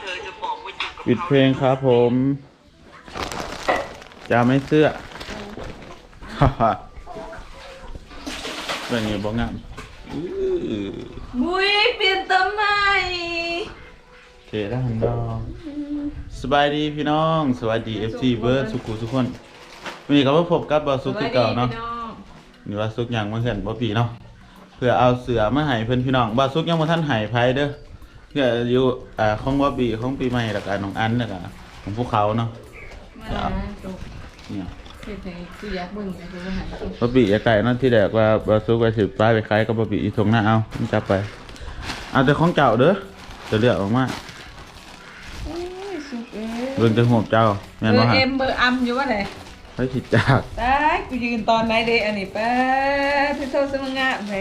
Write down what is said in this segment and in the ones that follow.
เธอจะบอกว่าอยู่กับปิดเพลงครับผม จะไม่เสื้อฮ่าฮ่าเป็นไงบ้างงามอื้อมุ้ยเปลี่ยนตัวใหม่เจด้านดองสบายดีพี่น้อง สวัสดี FC เบิร์ดสุขุทุกคนวันนี้ก็มาพบกับบอสุกที่เก่าเนาะนี่ว่าซุกยังมาเห็นบ่ปีเนาะเพื่อเอาเสือมาให้เพิ่นพี่น้องบ่ซุกยังบ่ทันให้ไผเด้อ เพื่ออยู่อ่าของบ่ปีของปีใหม่แล้วก็น้องอันแล้วก็ของพวกเขาเนาะมาจบเนี่ยเฮ็ดให้กูอยากเบิ่งไปดูอาหารกินบ่ปีอย่าไก่เนาะที่แรกว่าบ่ซุกว่าสิป้ายไปขายกับบ่ปีอีทงหน้าเอามันจับไป เอาแต่ของเจ้าเด้อจะเลือกออกมาโอ้ยสุกเอ้ยเบิ่งแต่หัวเจ้าเบแม่นอบ่ร์ฮะเอ็มเบอร์อัมอยู่ว่าไหนไปสิจาก ตายกูยืนตอนไหนเด้อันนี้ป้าพี่โซสมังงะไป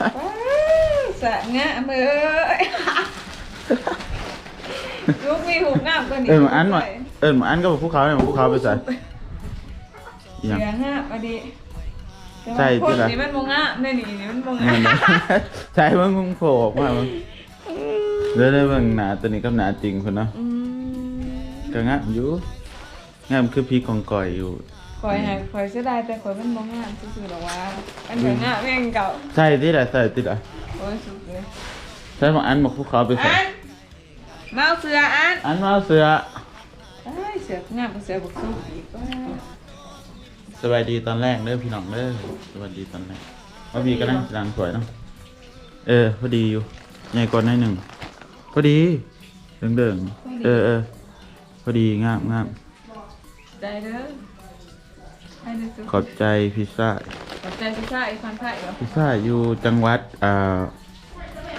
ป้า สะงะเอ้ยลูกมีหูงามกว่านี้เอิ้นมาอันว่าเอิ้นมาอันก็บ่ภูเขาเนี่ยภูเขาไปใส่อีหยัง เสียงะมาดิใช่คที่นละนี้มันโมงะนี่นี่นี่มันโมงะแม่นบ่ใช่เบิ่งมึงโผล่ออกมาเบิ่งเด้อๆเบิ่งหน้าตัวนี้กับหน้าจริงพุ่นเนาะอืมก็งามอยู่งามคือพี่กองก่อยอยู่ คอยให้คอยเสียดายแต่คอยมันโมงะซื่อๆหรอวะอันเดียวงะแม่งเก่าใช่ที่ไหนใส่ที่ไหน โอ้ยสุดเลยใช่บางอันบอกพวกเขาไปใส่อันมาเอาเสืออันอันมาเอาเสือเอ้ยเสืองามกว่าเสือบุกสู้อีกว่าสบายดีตอนแรกเด้อพี่น้องเด้อสวัสดีตอนแรกว่าพี่ก็นั่งร้านสวยเนาะเออพอดีอยู่ใหญ่กว่าหน่อยหนึ่งพอดีเดิงเดิงๆเออเออพอดีงามงามใจเด้อให้เด้อสุขอบใจพิซซ่า ขอบใจพี่ชายฟังไทยเหรอพิซซ่าอยู่จังหวัดอ่า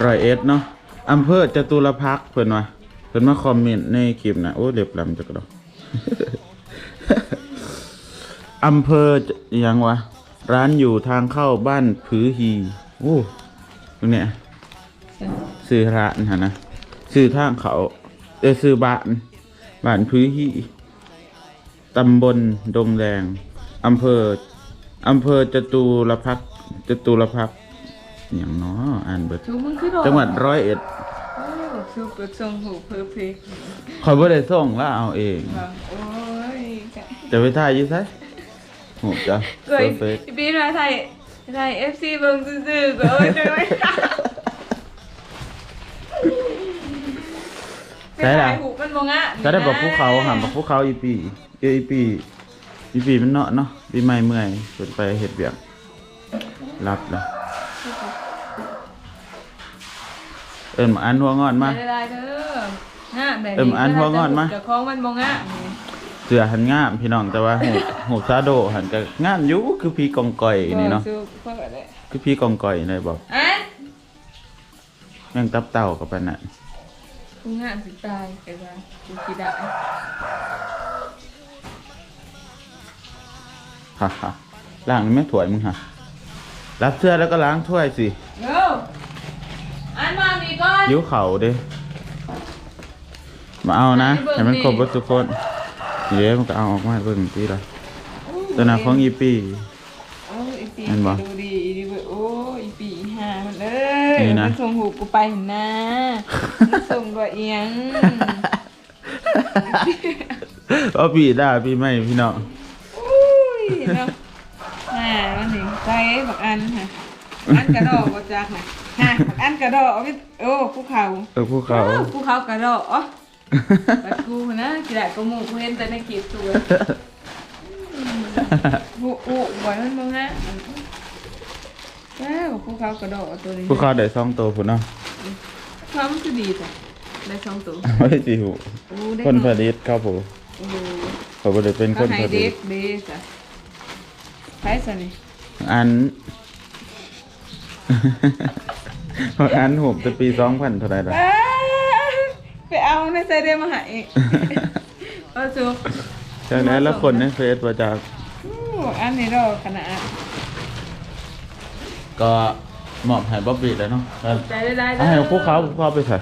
ร้อยเอ็ดเนาะอำเภอจตุรพักษ์เพิ่นว่าเพิ่นมาคอมเมนต์ในคลิปนะโอ้เรียบลำจักดอก อำเภอจะอิหยังวะ ร้านอยู่ทางเข้าบ้านผือฮีโอ้ตรงเนี้ยซื้อร้านฮะนะซื้อทางเขาเออซื้อบ้านบ้านผือฮีตำบลดงแดงอำเภอ อำเภอจตุรพักษ์จตุรพักษ์อหย่างเนาะอ่านเบิดชูมึงคือดอกจังหวัดร้อยเอ็ดโอ้ชูเปิดทรงหูเพอร์เฟกต์คอยบ่ได้ส่งแล้วเอาเองโอ้ยกะจะไปถ่ายอยี่ไสโหจ้ะเอ้ยเฟกพี่บีมาไทยไทย FC เบิ่งซื่อๆก็โอ้ยจังเลยไปถ่ายหูมันบ่งะจะได้บอกภูเขาหามบอกภูเขาอีปีเอยอีปีอีปีมันเนาะเนาะ ปีใหม่เมื่อยเปิดไปเฮ็ดเบียกรับแล้วเอิ้นมาอันหัวงอนมา ได้ได้เด้องะแบบเอิ่มอันหัวงอนมา เจ้าของมันบ่งะนี่เสือหันงามพี่น้องแต่ว่าหูหูซาโดหันก็งามอยู่คือพี่กองก่อยนี่เนาะออสู้เพิ่นก็ได้คือพี่กองก่อยเลยบอกอันแม่งตับเต่ากับปานน่ะกูงะสิตายไปว่ากูสิได้ ฮ่าฮ่าล้างนี่ไม่ถ้วยมึงฮะรับเสื้อแล้วก็ล้างถ้วยสิเร็วอันมานี่ก่อนยิ้วเข่าเด้มาเอานะให้มันครบเบิดทุกคนเดี๋ยวมันก็เอาออกมาให้เบิ่งทีละตัวหน้าของอีปีโอ้ยอีปีเห็นบ่ดูดีดีเว้ยโอ้ยอีปีหามันเอ้ยนี่นะมันส่งหูกูไปเห็นนะมันส่งกว่าเอียงเอาปีด่าปีใหม่พี่น้องอุ้ย เนาะอ่ามันถึงใจบักอันค่ะอันกระดอกบ่จักค่ะฮะบักอันกระดอกเอาไปโอ้ภูเขาเออพวกเขาอ้วภูเขากระดอกอ๋อบัดกูนะกี่ได้ก็หมู่กูเห็นแต่ในคลิปตัวผู้อู้บ่อยมันบ่งะแล้วภูเขากระดอกตัวนี้พวกเขาได้ซองโตพุ่นเนาะความมันคือดีจ้ะได้สองตัวไม่ได้สิหูโอ้ได้คนผเนาะลิตครับผมโอ้โหเขาบ่ได้เป็นคเขานให้ผลิเด็ตกเด็กจ้ะ ไปซะนี่อันอันหูบแต่ปี2000เท่าไหร่ล่ะเอ้ยไปเอาในใส่เดมาใหาอีกเอาจูจากนั้นแล้วคนในเฟซบ่จากอู้อันนี้ดอกขนาดก็มอบให้บ๊อบบี้แล้วเนาะแล้วใจได้ได้เอาให้พวกเขาพวกเขาไปใส่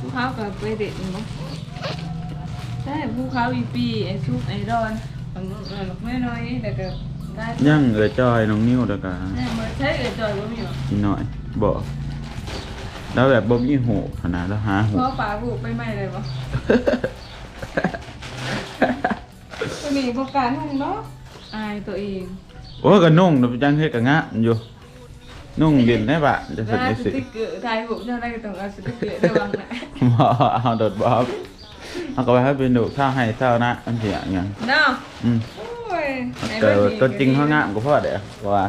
ภูเขากับไปเด็ดมั้งใช่ภูเขาอีปีไอ้ซุปไอ้ดอนบางเออลูกไม่น้อยแต่ก็ ได้ยังเอือจอยน้องนิ้วแล้วก็แม่มาใช้เอ๋ยจอยบ่มีหรออีกหน่อยบ่แล้วแบบบ่มีหูขนาดแล้วหาหู เพราะป่าบุกไปไม่เลยปะตัวนี้พวกการหุ่งเนาะอายตัวเองโอ้ยก็นุ่งเดี๋ยวไปจังเฮ็ดกะงะอยู่นุ่งเย็นได้ปะจะแล้สุดวได้สสิติ๊กเกอร์ถ่ายบุกเท่าไรก็ต้องเอาสติ๊กเกอร์ระวังนะบ่เอาโดดบอบเอาก็ไปให้เป็นดูข้าวให้เท่านะอันเสียอย่างเนาะอืมโอ้ ยไหนแต่บ่ดีตัวจริงเขางามก็พอเด้อว่า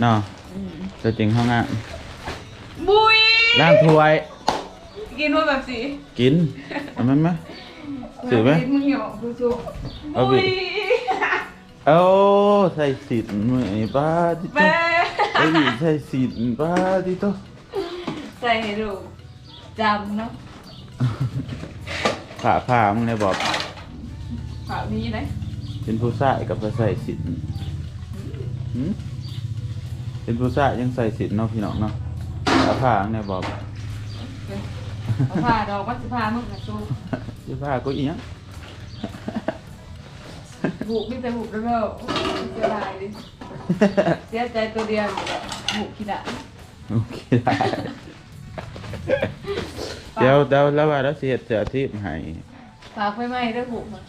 เนาะอืมตัวจริงเขางามบุยล้างถ้วย กินว่าแบบสีกินเอามันไหมถือไหมมึงเหรอกูจูเอาบุไปยเอาใส่สินมือไอ้ป้าที่แม่โอ้ยใส่สินป้าที่โตใส่ให้ดูจำเนาะขาขามึงเลยบอกข่าวนี้นะ เป็นผู้ชายกับไปใส่สินหืมเป็นผู้ชายยังใส่สินเนาะพี่น้องเนาะขาขามึงเลยบอกเอาผ้าดอกวัดสิผ้ามึงนะจูที่ผ้าก็อีหยังบุกมีแต่บุกแล้วก็โอ้ยเสียดายดิเสียใจตัวเดียวบุกขี้ดะโอเคได้เดี๋ยวเดี๋ยวแล้วว่าแล้วสิเฮ็ดเสื้อที่ให้ฝากไฟไหม้ด้วยบุกมา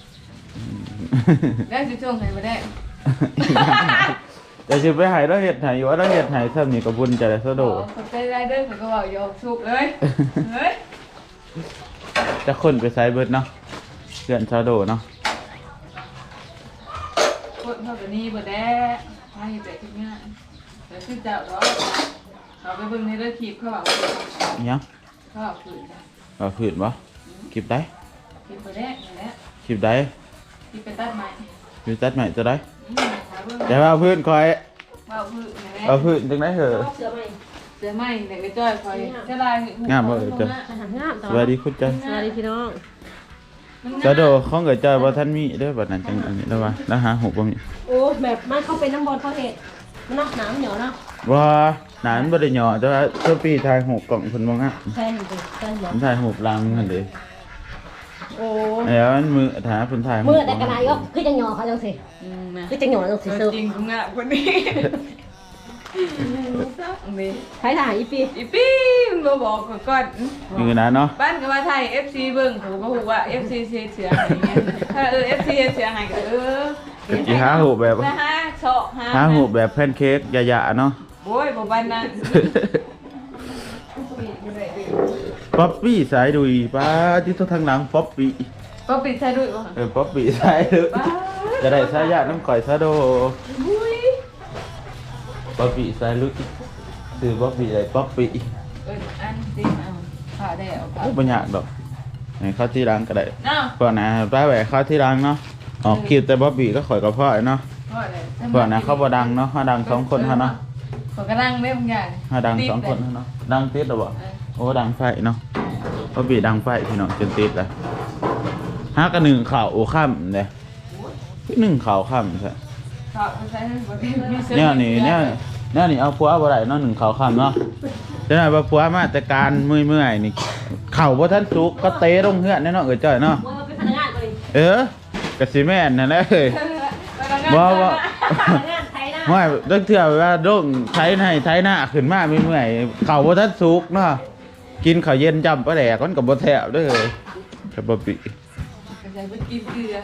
ได้ จะช่วงไหนมาได้แต่สิไปให้เราเฮ็ดให้ว่าเราเฮ็ดให้ซ้ำนี่ก็บุญใจซะโดขอบใจได้เด้อเขาก็บอกโยกสุกเลยเฮ้ยจะคนไปไซเบิร์ดเนาะเพื่อนซาโดเนาะคนเขาตัวนี้บ่ได้ให้แต่ทุกงานแต่คือเจ้าดอกเอาไปเบิ่งในเรื่องคลิปเขาบอกอิหยังเขาบอกคือจ้ะเอาผืนบ่คลิปได้คลิปบ่ได้นั่นแหละ คลิปได้ คลิปไปตัดใหม่คลิปตัดใหม่จะได้อืมหาเบิ่งแต่ว่าพื้นคอยว่าคือนั่นแหละเอาพื้นจังได๋เหอะเสือใหม่เสือไหม้เด็กไปจ้อยคอยจะได้งามบ่เอ่ยจ้ะ อาหารงามสวัสดีคุณจันสวัสดีพี่น้องซาโดของเกิดจอยบ่ทันมีเด้อบัดนั้นจังอันนี้แล้วว่าแล้วหาหูบ่มีโอ้แบบมันเข้าไปน้ำบอลเขาเห็ดมันเนาะน้ำเหนียวเนาะว่าหนานบ่ได้หย่อแต่ว่าเจ้าปีถ่ายหูกล่องเพิ่นบ่งามแค่นี้สิแค่เหนียวผมถ่ายหูปลังหั่นเด้ โอ้แล้วมันมือถ่ายเพิ่นถ่ายหูเมื่อแต่กระไรก็คือจังหยอเขาจังสิอืมนะคือจังหยอจังสิตัวเซิร์ฟจริงกูงะคนนี้นี่ใครถ่ายอีปีอีปี้มึงมาบอกก่อนก่อนอยู่นะเนาะบ้านก็ว่าไทย FC เบิ่งผมก็ฮู้ว่า FC เสียเสียอะไรเงี้ยถ้าเออ FC เสียหายก็เออก็สิหาหูแบบนะฮะเฉาะฮะหาหูแบบแพนเค้กยะๆเนาะโอ้ยบ่บ้านนั้น ป๊อปปี้สายดุยป้าที่ตัวทางหลังป๊อปปี้ก็ปิดใช่ด้วยบ่เออป๊อปปี้สายดุยบ้าจะได้สายยาน้ำข่อยซะโดบุ้ยป๊อปปี้สายลุยซื้อป๊อปปี้อะไรป๊อปปี้เอออันติเอาผ่าได้เอาผ่าโอ้ปัญญากดอกให้เข้าที่ร้านก็ได้เนาะก่อนนะป้าแหวกเข้าที่ร้านเนาะออกคลิปแต่ป๊อปปี้ก็ข่อยกับพ่อเนาะพอได้ก่อนนะเขาบ่ดังเนาะเขาดังสองคนเท่าเนาะขอกระดังได้บางอย่างเขาดังสองคนเท่าเนาะดังติดหรอบ่ โอ้ดังไฟเนาะป๊อปปี้ดังไฟพี่น้องจนติดเลยห้ากับหนึ่งข่าวโอ้ข้ามเลยหนึ่งข่าวข้ามใช่ขอใช้บ่ได้มีเสื้อเนี่ยนี่เนี่ยเนี่ยนี่เอาผัวบ่ได้เนาะหนึ่งเขาคำเนาะจะได้ว่าผัวมาแต่การเมื่อยเมื่อยๆนี่เข่าบ่ทันสุกก็เตะลงเฮือนแน่เนาะเอ้ยจ้อยเนาะว่าเป็นพนักงานก็เลยเออกะสิแม่นนั่นแหละเอ้ยบ่บ่พนักงานไทยนะไม่ตั้งเทื่อว่าโดงไถให้ไถหน้าขึ้นมาเมื่อยๆเข่าบ่ทันสุกเนาะ กินข้าวเย็นจำปลาแดกมันก็บ่แซ่บเด้อเอ้ยกับบ่ปิใช้บ่กินเกลือ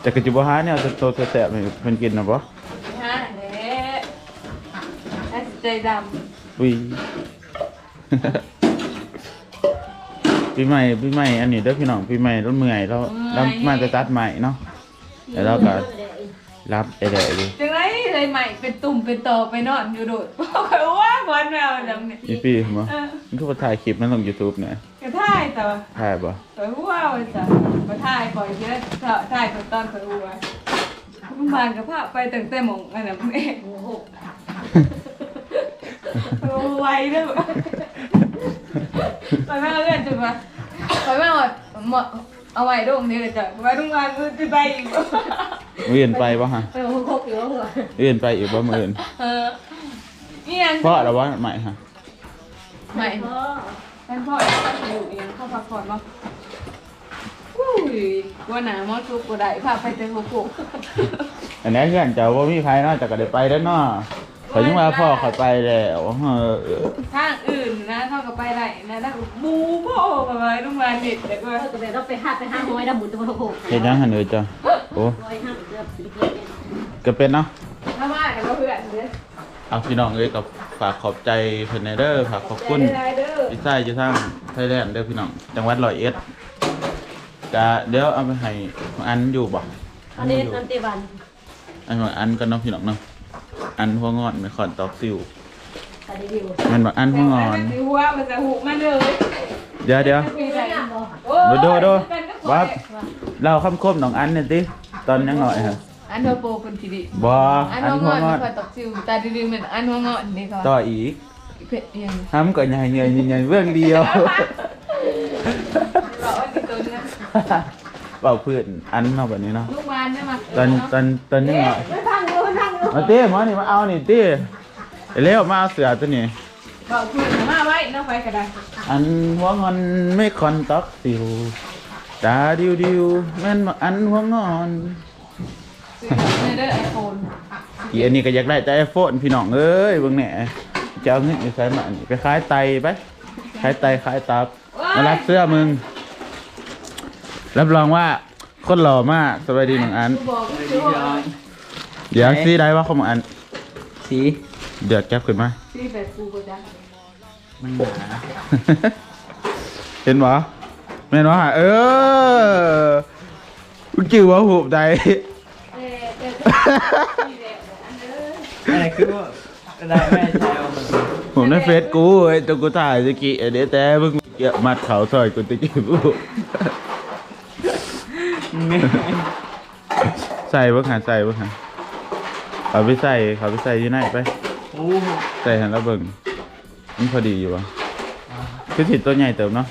แต่ก็สิบ่หาแนวโตๆแซ่บๆให้เพิ่นกินน่ะบ่ฮะแหละน่าสิใจดำอุ้ย ปีใหม่ปีใหม่อันนี้เด้อพี่น้องปีใหม่เราเมื่อยเราเรามาจะตัดใหม่เนาะแล้วเราก็รับไอ้เด้อดิจังไร เลยใหม่เป็นตุ่มเป็นตอไปนอนอยู่โดดบอกเขาว่าวันแมวจังเนี่ยอีปีมั้เออมันก็ถ่ายคลิปมันลง YouTube เนี่ยกระท่ายแต่ว่าถ่ายบ่ไปว่าไว้จ้ะมาถ่ายปล่อยเยอะถ่ายตอนตอนไปวัวมึงบานกับภาพไปตั้งแต่หมองอันนั้นเองโอ้โหไวด้วยไปแม่เลื่อนจุดมาไปแม่หมดหมด เอาไว้ดงนี่เลยจ้ะไว้ดงงานจะไปอีกมื้ออื่นไปบ่ฮะเออหกอยู่หัวมื้ออื่นไปอีกบ่มื้ออื่นเออนี่ยังเพราะอะไรวะใหม่ฮะใหม่พ่อท่านพ่ออยู่เองเข้าพักผ่อนมาอุ้ยว่าหนามอสุกก็ได้พาไปเจอหัวโขกอันนี้เพื่อนเจ้าบ่มีใครเนาะจะก็ได้ไปแล้วเนาะเขายังว่าพ่อเขาไปแล้วเออทางอื่นนะเท่ากับ ไปได้นะแล้วก็หมูพ่อมาไว้โรงพยาบาลเด็กเด็กว่าเราจะไปเราไปห้าไปห้าหอยดำหมุนตัวโขกเฮ็ดยังหันเด้อจ้ะโอ้หอยห้าเดือบสิบเกียร์เนี่ยก็เป็นเนาะถ้ามาแต่ก็เพื่อนเด้อเอาพี่น้องเอ้ยกับฝากขอบใจเพิ่นในเด้อฝากขอบคุณได้เด้อพี่ชายอยู่ทางไทยแลนด์เด้อพี่น้องจังหวัดร้อยเอ็ดจะเดี๋ยวเอาไปให้อันอยู่บ่อันนี้อันตีวันอันของอันก็เนาะพี่น้องเนาะอันหัวงอนไม่ขอนตอกซิวแต่รีวิว มันบอกอันหัวงอนแต่ว่ามันจะหุบมาเลยเดี๋ยวเดี๋ยวมีใจโดโดโดวับเราคำคมน้องอันเนี่ยติตอนยังหน่อยฮะอันโดโปคนทีดีบ่อันอันหัวหัวงงออนนคอยตกซิวตาดีๆเหมือนอันหัวงอนนี่ก็ต่ออีกเผ็ดเอียงทำก็ใหญ่ใหญ่ใหญ่เบื้องเดียวบอกว่าติดตัวเนี้ยเป่าเพื่อนอันเนาะแบบนี้เนาะลูกวานได้มาตอนตอนตอนนี้เนาะไม่พังดูไม่พังดูมาเต้หมอนี่มาเอานี่เต้ เร็วมาเอาเสือตัวนี้ บอกเพื่อนมาไว้น้องไฟก็ได้อันหัวงอนไม่คอนตอกสิวตาดิวดิวแม่นบ่อันหัวงอนซื้อในเด้อไอโฟนอีอันนี้ก็อยากได้แต่ไอโฟนพี่น้องเอ้ยเบิ่งแหน่จะเอาเงินไปใช้มาอันนี้ไปขายไตไปขายไตขายตับมารับเสื้อมึงรับรองว่าคนหล่อมากสวัสดีน้องอันบอกว่าชื่อว่าเดี๋ยวซีได้ว่าของน้องอัน สี เดือดแก๊บขึ้นมาชื่อแบบกูก็ได้มันหนาเห็นบ่แม่นว่าเออคุณจิ๋วว่าหูบใดอะไรคือว่าอะไรไม่ใช่เอามันผมในเฟซกูไอ้ตัวกูถ่ายตะกี้เดี๋ยวแต่เพิ่งเกี่ยวมัดเขาซอยกูตะกี้กูใส่บ่หันใส่บ่หันเขาไปใส่เขาไปใส่อยี่ไหนไปโอ้โห ใส่หันแล้วเบิ่งมันพอดีอยู่วะคือถิดตัวใหญ่เติมเนาะ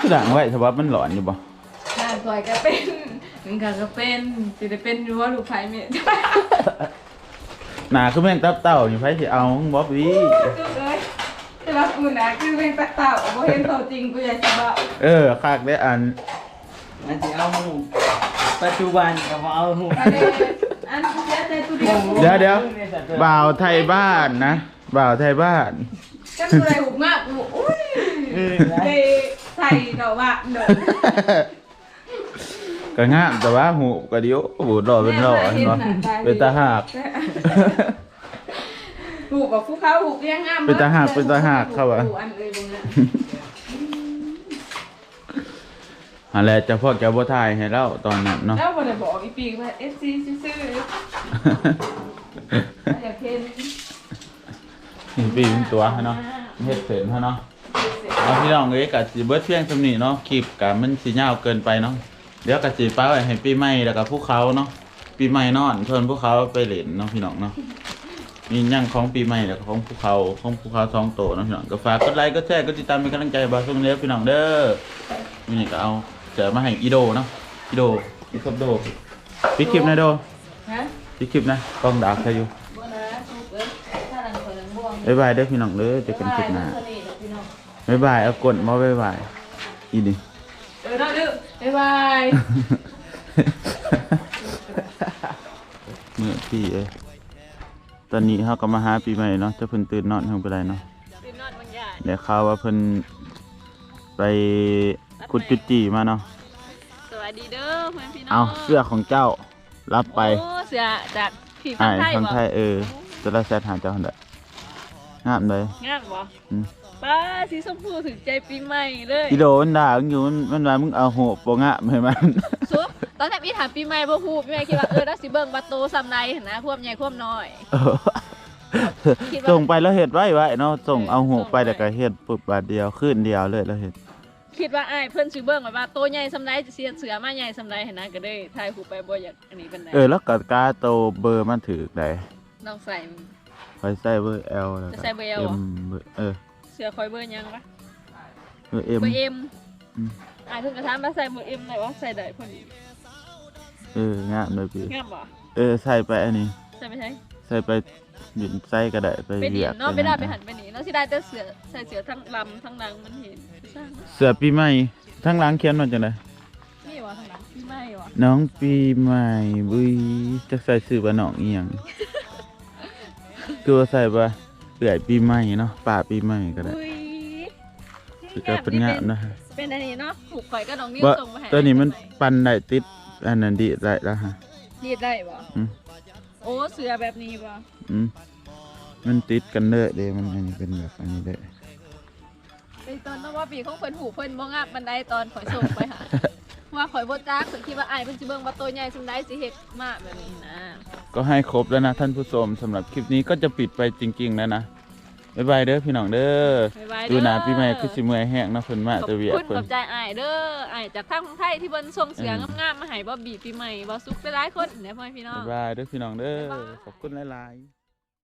คือด่างไว้แต่ว่ามันหลอนอยู่บ่หน้าซอยก็เป็นหนึ่งกก็เป็นสิได้เป็นรู้ว่าลูกไผ่เมียหนาคือแม่งตับเต่าอยู่ไผสิเอามึงบ๊อบบี้จุดเลยแต่ว่ากูนะคือเป็นตะเต่าบ่เห็นตัวจริงกูอยากจะบอกเออคากได้อันมันจะเอาหู ปัจจุบันกับเอาหูอันนี้อันกูเสียใจตัวเดียวเดี๋ยวเดี๋ยวบ่าวไทยบ้านนะ บ่าวไทยบ้านก็กูเลยหุบมากกูอุ้ยเออไปใส่ดอกว่าเดินก็งามแต่ว่าหูก็เดียวโอ้โหหล่อเป็นหล่อเห็นบ่เป็นตาหักหูกับผู้เขาหูเรียงงามเป็นตาหักเป็นตาหักเข้าว่ะหูอันเลยตรงนั้น อะไรจะพวกจะบ่ทายให้เราตอนนั้นเนาะแล้วบ่ได้บอกอีปีกว่า FC ซื่อๆอยากเห็นนี่ปีเป็นตัวให้เนาะเฮ็ดเสร็จให้เนาะเอาพี่น้องเอ้ยก็สิเบิดเพียงซำนี้เนาะคลิปก็มันสิยาวเกินไปเนาะเดี๋ยวก็สิป้าไว้ให้ปีใหม่แล้วก็ภูเขาเนาะปีใหม่นอนเพิ่นภูเขาไปเล่นเนาะพี่น้องเนาะมีหยังของปีใหม่แล้วก็ของภูเขาของภูเขาสองโตเนาะพี่น้องก็ฝากกดไลค์กดแชร์กดติดตามเป็นกำลังใจให้บ่าวส่งเล็บพี่น้องเด้อนี่ก็เอา เสือมาให้อีโดเนาะอีโดอีครบโดปิดคลิปนะโดฮะปิดคลิปนะกล้องดักใครอยู่บ่นะถูกเอ้ยถ้าหลังคนหลังบ่วงบ๊ายบายเด้อพี่น้องเด้อเจอกันคลิปหน้านี่เด้อพี่น้องบ๊ายบายเอากดมาบ๊ายบายอีนี่ เออเนาะดื้อบ๊ายบาย เมื่อพี่เอ้ยตอนนี้เขาก็มาหาปีใหม่เนาะจะเพิ่นตื่นนอนเพิ่นไปไรเนาะ ตื่นนอนบางอย่าง เดี๋ยวข่าวว่าเพิ่นไป ขุดจุดจีมาเนาะสวัสดีเด้อเพื่อนพี่น้องเอาเสื้อของเจ้ารับไปโอ้เสือจากผีฟัอ่างไทยทางบ่ไทยเออจะได้แซดหาเจ้าหั่นแหละงามเลยงามบ่อืมป้าสีชมพูถึงใจปีใหม่เลยอีโดมันด่ามึงอยู่มันมันว่ามึงเอาโหโปงะให้มันซุปตอนแรกพี่ถามปีใหม่บ่ฮู้ปีใหม่คิดว่าเออน่าสิเบิ่งประตูซำใดหั่นนะควบใหญ่ควบน้อยเออคิดว่าส่งไปแล้วเห็ดไว้ไว้เนาะส่งเอาโหไปแต่ก็เห็ดปุบบาทเดียวขึ้นเดียวเลยแล้วเห็ด คิดว่าอ้ายเพิ่นสิเบิ่งไว้ว่าโตใหญ่ซำใดเสียเสือมาใหญ่ซำใดหั่นนะก็เลยถ่ายรูปไปบ่อยากอันนี้ปานใดเออแล้วก็กาโตเบอร์มันถือได้น้องใส่คอยใส่เบอร์ L แล้วก็ จะใส่เบอร์ L เหรอ M เบอร์เออเสือคอยเบอร์หยังวะเบอร์ M เบอร์ M อืม อ้ายเพิ่นก็ถามว่าใส่เบอร์ M ได้บ่ใส่ได้พอดีเอองามเลยพี่งามบ่เออใส่ไปอันนี้ ใส่ไปใช้ใส่ไปหยินใส่ก็ได้ไปไปเรีดิยกเนาะไปไปได้หไปหันไปนี่เนาะสิได้แต่เสือใส่เสือทั้งลำทั้งหลังมันเห็นสร้าง เสือปีใหม่ทั้งหล้างเขียนมาจังไดนี่วะทั้งหลังพี่ไม่วะน้องปีใหม่บุยจะใส่สื่อว่าน้องอีหยังคือว่าใส่ว่าเอื่อยปีใหม่เนาะป่าปีใหม่ก็ได้อุ้ยคือจะเป็นงามนะฮะเป็นอันนี้เนาะผูกข่อยก็น้องนิ้วว่าส่งมาให้ตัวนี้มันปันได้ติดอันนั้นดีได้แล้วฮะ รีดได้บ่อืม โอ้เสือแบบนี้บ่อืมมันติดกันเด้อเด้มันอันนี้เป็นแบบอันนี้เด้อเป็นตอนต้องว่าปีของเพิ่นหูเพิ่นบ่งาบบันไดตอนข่อยส่งไปหาว่าข่อยบ่จักข่อยคิดว่าอ้ายเพิ่นสิเบิ่งว่าตัวใหญ่ซุมใดสิเฮ็ดมาแบบนี้นะก็ให้ครบแล้วนะท่านผู้ชมสำหรับคลิปนี้ก็จะปิดไปจริงๆแล้วนะบ๊ายบายเด้อพี่น้องเด้อบ๊ายบายเด้อดูหนาพี่ใหม่คือสิเมื่อยแห้งเนาะเพิ่นมาขอบแตะเวียกคุณเพิ่ขน อบใจอ้ายเด้ออ้ายจากทางของไทยที่เพิ่นส่งเสียงเอองามๆมาให้บ่บีปีใหม่บ่สุขหลายๆคนเด้อพ่อแม่พี่น้อง บ๊ายบายเด้อพี่น้องเด้อบ๊ายบาย ขอบคุณหลายๆ